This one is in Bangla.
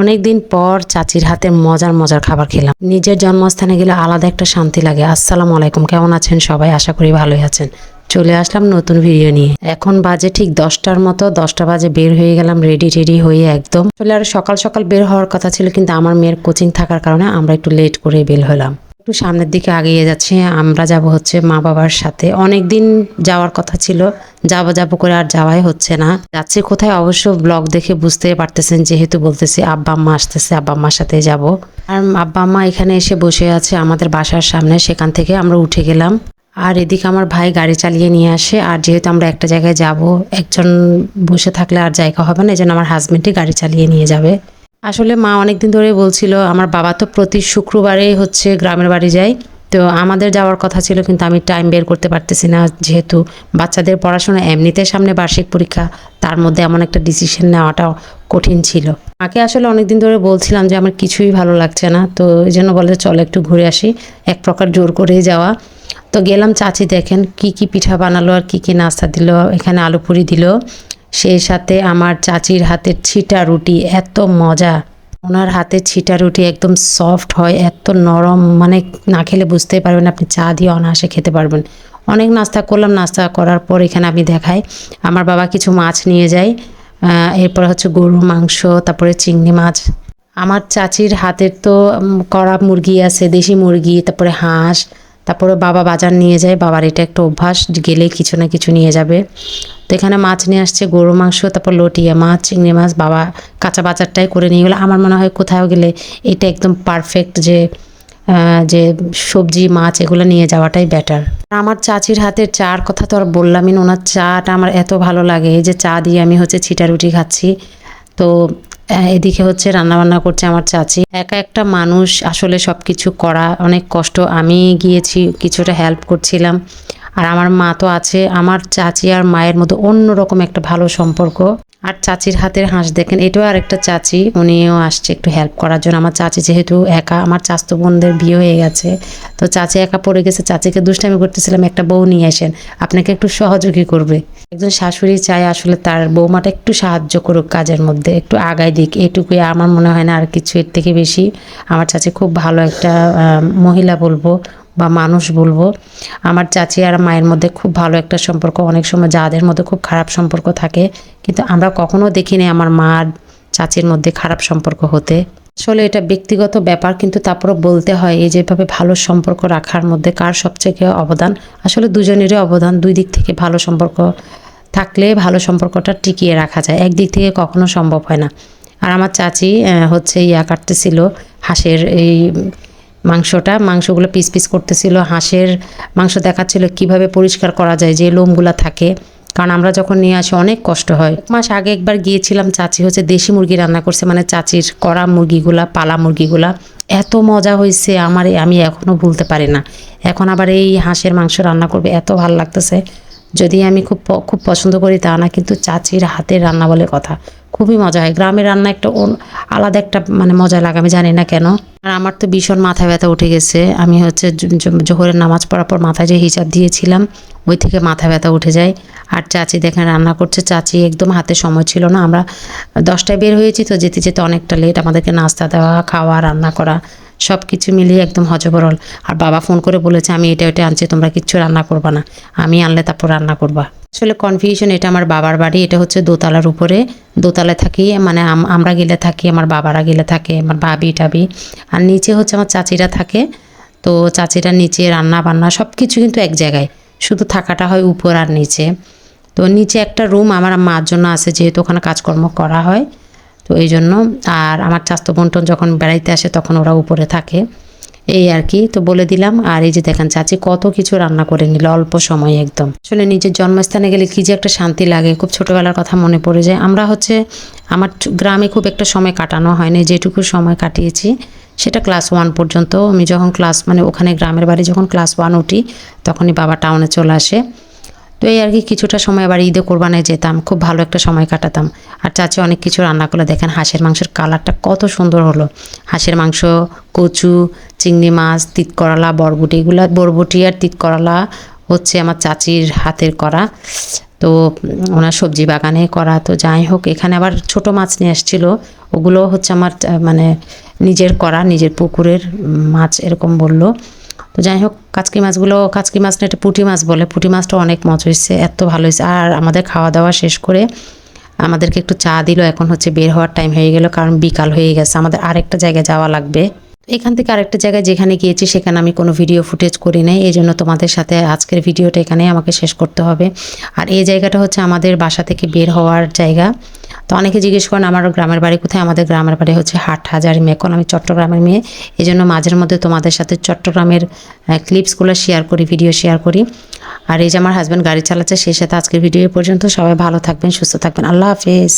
অনেক দিন পর চাচির হাতে মজার মজার খাবার খেলাম। নিজের জন্মস্থানে গেলে আলাদা একটা শান্তি লাগে। আসসালামু আলাইকুম, কেমন আছেন সবাই? আশা করি ভালোই আছেন। চলে আসলাম নতুন ভিডিও নিয়ে। এখন বাজে ঠিক দশটার মতো। দশটা বাজে বের হয়ে গেলাম রেডি রেডি হয়ে একদম। আসলে আর সকাল সকাল বের হওয়ার কথা ছিল, কিন্তু আমার মেয়ের কোচিং থাকার কারণে আমরা একটু লেট করে বের হলাম। একটু সামনের দিকে আগিয়ে যাচ্ছে। আমরা যাব হচ্ছে মা বাবার সাথে। অনেক দিন যাওয়ার কথা ছিল। যাব যাব করে আর যাওয়াই হচ্ছে না। যাচ্ছে কোথায়? অবশ্য ব্লগ দেখে বুঝতে পারতেছেন, যেহেতু বলতেছি আব্বা আম্মা আসতেছে, আব্বা আম্মার সাথে যাব। আর আব্বা আম্মা এখানে এসে বসে আছে আমাদের বাসার সামনে। সেখান থেকে আমরা উঠে গেলাম। আর এদিকে আমার ভাই গাড়ি চালিয়ে নিয়ে আসে। আর যেহেতু আমরা একটা জায়গায় যাব, একজন বসে থাকলে আর জায়গা হবে না, এই আমার হাজবেন্ডই গাড়ি চালিয়ে নিয়ে যাবে। আসলে মা অনেকদিন ধরে বলছিল, আমার বাবা তো প্রতি শুক্রবারে হচ্ছে গ্রামের বাড়ি যায়। তো আমাদের যাওয়ার কথা ছিল, কিন্তু আমি টাইম বের করতে পারতেছি না, যেহেতু বাচ্চাদের পড়াশোনা এমনিতে সামনে বার্ষিক পরীক্ষা, তার মধ্যে এমন একটা ডিসিশন নেওয়াটা কঠিন ছিল। মাকে আসলে অনেকদিন ধরে বলছিলাম যে, আমার কিছুই ভালো লাগছে না। তো এই জন্য বলে, চলো একটু ঘুরে আসি। এক প্রকার জোর করেই যাওয়া। তো গেলাম, চাচি দেখেন কি কি পিঠা বানালো আর কি কি নাস্তা দিল, এখানে আলু পুরি দিল। সেই সাথে আমার চাচির হাতের ছিটা রুটি, এত মজা। ওনার হাতের ছিটা রুটি একদম সফট হয়, এত নরম মানে না খেলে বুঝতেই পারবেন আপনি চা দিয়ে অনায়াসে খেতে পারবেন। অনেক নাস্তা করলাম, নাস্তা করার পর এখানে আমি দেখাই। আমার বাবা কিছু মাছ নিয়ে যায় এরপরে হচ্ছে গরু মাংস, তারপরে চিংড়ি মাছ। আমার চাচির হাতের তো কড়া মুরগি আছে, দেশি মুরগি, তারপরে হাঁস, তারপরে বাবা বাজার নিয়ে যায়, বাবার এটা একটা অভ্যাস গেলে কিছু না কিছু নিয়ে যাবে। তো এখানে মাছ নিয়ে আসছে গরু মাংস, তারপর লটিয়া মাছ, চিংড়ি মাছ, বাবা কাঁচা বাজারটাই করে নিয়ে গেলো। আমার মনে হয় কোথাও গেলে এটা একদম পারফেক্ট যে যে সবজি, মাছ এগুলো নিয়ে যাওয়াটাই বেটার আমার চাচির হাতের চার কথা তো আর বললামই না, ওনার চাটা আমার এত ভালো লাগে। যে চা দিয়ে আমি হচ্ছে ছিটা রুটি খাচ্ছি। তো এদিকে হচ্ছে রান্না বান্না করছে আমার চাচি। একা একটা মানুষ আসলে সব কিছু করা অনেক কষ্ট। আমি গিয়েছি, কিছুটা হেল্প করছিলাম। আর আমার মা তো আছে, আমার চাচি আর মায়ের মধ্যে অন্যরকম একটা ভালো সম্পর্ক। আর চাচির হাতের হাঁস দেখেন, এটাও আরেকটা চাচি, উনিও আসছে একটু হেল্প করার জন্য। আমার চাচি যেহেতু একা, আমার চাস্তো বোনদের বিয়ে হয়ে গেছে, তো চাচি একা পড়ে গেছে, চাচিকে দুষ্টামি করতেছিলাম, একটা বউ নিয়ে আসেন, আপনাকে একটু সহযোগী করবে। একজন শাশুড়ি চায় আসলে তার বৌমাটা একটু সাহায্য করুক কাজের মধ্যে, একটু আগায় দিক, এটুকুই আমার মনে হয় না আর কিছু, এর থেকে বেশি। আমার চাচি খুব ভালো একটা মহিলা বলব বা মানুষ বলব, আমার চাচি আর মায়ের মধ্যে খুব ভালো একটা সম্পর্ক। অনেক সময় যাদের মধ্যে খুব খারাপ সম্পর্ক থাকে, কিন্তু আমরা কখনো দেখিনি আমার মা আর চাচির মধ্যে খারাপ সম্পর্ক হতে। আসলে এটা ব্যক্তিগত ব্যাপার, কিন্তু তারপরও বলতে হয় এই যেভাবে ভালো সম্পর্ক রাখার মধ্যে কার সবচেয়ে অবদান? আসলে দুজনেরই অবদান, দুই দিক থেকে ভালো সম্পর্ক থাকলে ভালো সম্পর্কটা টিকিয়ে রাখা যায়। একদিক থেকে কখনো সম্ভব হয় না। আর আমার চাচি হচ্ছে ইয়া কাটতেছিল, হাঁসের এই মাংসটা, মাংসগুলো পিস পিস করতেছিল, হাঁসের মাংস দেখাচ্ছিল কীভাবে পরিষ্কার করা যায়, যে লোমগুলো থাকে। কারণ আমরা যখন নিয়ে আসি, অনেক কষ্ট হয়। মাস আগে একবার গিয়েছিলাম, চাচি হচ্ছে দেশি মুরগি রান্না করছে মানে চাচির কড়া মুরগিগুলা, পালা মুরগিগুলা। এত মজা হয়েছে আমার, আমি এখনও ভুলতে পারি না। এখন আবার এই হাঁসের মাংস রান্না করবে, এত ভালো লাগতেছে। যদি আমি খুব খুব পছন্দ করি, তা না, কিন্তু চাচির হাতের রান্না বলে কথা। খুবই মজা হয়। গ্রামের রান্না একটা আলাদা একটা মানে মজা লাগে, আমি জানি না কেন। আর আমার তো ভীষণ মাথা ব্যথা উঠে গেছে। আমি হচ্ছে জোহরের নামাজ পড়ার পর মাথায় যে হিসাব দিয়েছিলাম, ওই থেকে মাথা ব্যথা উঠে যায়। আর চাচি দেখেন রান্না করছে। চাচি একদম হাতে সময় ছিল না। আমরা দশটায় বের হয়েছি তো যেতে যেতে অনেকটা লেট আমাদেরকে নাস্তা দেওয়া, খাওয়া, রান্না করা সব কিছু মিলিয়ে একদম হজবরল। আর বাবা ফোন করে বলেছে, আমি এটা ওটা আনছি, তোমরা কিচ্ছু রান্না করবা না। আমি আনলে তারপর রান্না করবা। আসলে কনফিউশন এটা আমার বাবার বাড়ি, এটা হচ্ছে দোতলার উপরে। দোতলায় থাকি মানে আম- আমরা গেলে থাকি, আমার বাবারা গেলে থাকে, আমার ভাবি, টাবি। আর নিচে হচ্ছে আমার চাচিরা থাকে। তো চাচিরা নিচে রান্না বান্না সব কিছু কিন্তু এক জায়গায়। শুধু থাকাটা হয় উপর আর নিচে। তো নিচে একটা রুম আমার মার জন্য আছে, যেহেতু ওখানে কাজকর্ম করা হয়। তো এই জন্য আর আমার চাস্তো বন্টন যখন বেড়াইতে আসে তখন ওরা উপরে থাকে। এই আর কি, তো বলে দিলাম। আর এই যে দেখেন চাচি কত কিছু রান্না করে নিল, অল্প সময় একদম। আসলে নিজের জন্মস্থানে গেলে কি যে একটা শান্তি লাগে, খুব ছোটোবেলার কথা মনে পড়ে যায়। আমরা হচ্ছে, আমার গ্রামে খুব একটা সময় কাটানো হয়নি, যেটুকু সময় কাটিয়েছি, সেটা ক্লাস ওয়ান পর্যন্ত। আমি যখন ক্লাস মানে ওখানে গ্রামের বাড়ি যখন ক্লাস ওয়ান উঠি, তখনই বাবা টাউনে চলে আসে। তো এই আর কি কিছুটা সময় আবার ঈদে কোরবানায় যেতাম, খুব ভালো একটা সময় কাটাতাম। আর চাচি অনেক কিছু রান্না করলে দেখেন হাঁসের মাংসের কালারটা কত সুন্দর হলো। হাঁসের মাংস, কচু, চিংড়ি মাছ তিত করলা বরবটি, এগুলো বরবটি আর তিত করলা হচ্ছে আমার চাচির হাতের করা। তো ওনার সবজি বাগানে করা। তো যাই হোক, এখানে আবার ছোট মাছ নিয়ে আসছিল। ওগুলো হচ্ছে আমার মানে নিজের করা, নিজের পুকুরের মাছ এরকম বলল। তো যাই হোক কাচকি মাছগুলো, কাচকি মাছ না এটা পুঁটি মাছ বলে, পুঁটি মাছটা অনেক মজ হয়েছে, এত ভালো হয়েছে। আর আমাদের খাওয়া দাওয়া শেষ করে আমাদেরকে একটু চা দিল, এখন হচ্ছে বের হওয়ার টাইম হয়ে গেল, কারণ বিকাল হয়ে গেছে, আমাদের আরেকটা জায়গায় যাওয়া লাগবে। এখান থেকে আরেকটা জায়গায় যেখানে গিয়েছি, সেখানে আমি কোনো ভিডিও ফুটেজ করি নাই। এই জন্য তোমাদের সাথে আজকের ভিডিওটা এখানে আমাকে শেষ করতে হবে। আর এই জায়গাটা হচ্ছে আমাদের বাসা থেকে বের হওয়ার জায়গা। তো অনেকে জিজ্ঞেস করেন, আমার গ্রামের বাড়ি কোথায়? আমাদের গ্রামের বাড়ি হচ্ছে হাট হাজারি মেকন। আমি চট্টগ্রামের মেয়ে। এই জন্য মাঝের মধ্যে তোমাদের সাথে চট্টগ্রামের ক্লিপসগুলো শেয়ার করি ভিডিও শেয়ার করি। আর এই যে আমার হাজব্যান্ড গাড়ি চালাচ্ছে সেই সাথে আজকের ভিডিও পর্যন্ত। সবাই ভালো থাকবেন, সুস্থ থাকবেন। আল্লাহ হাফেজ।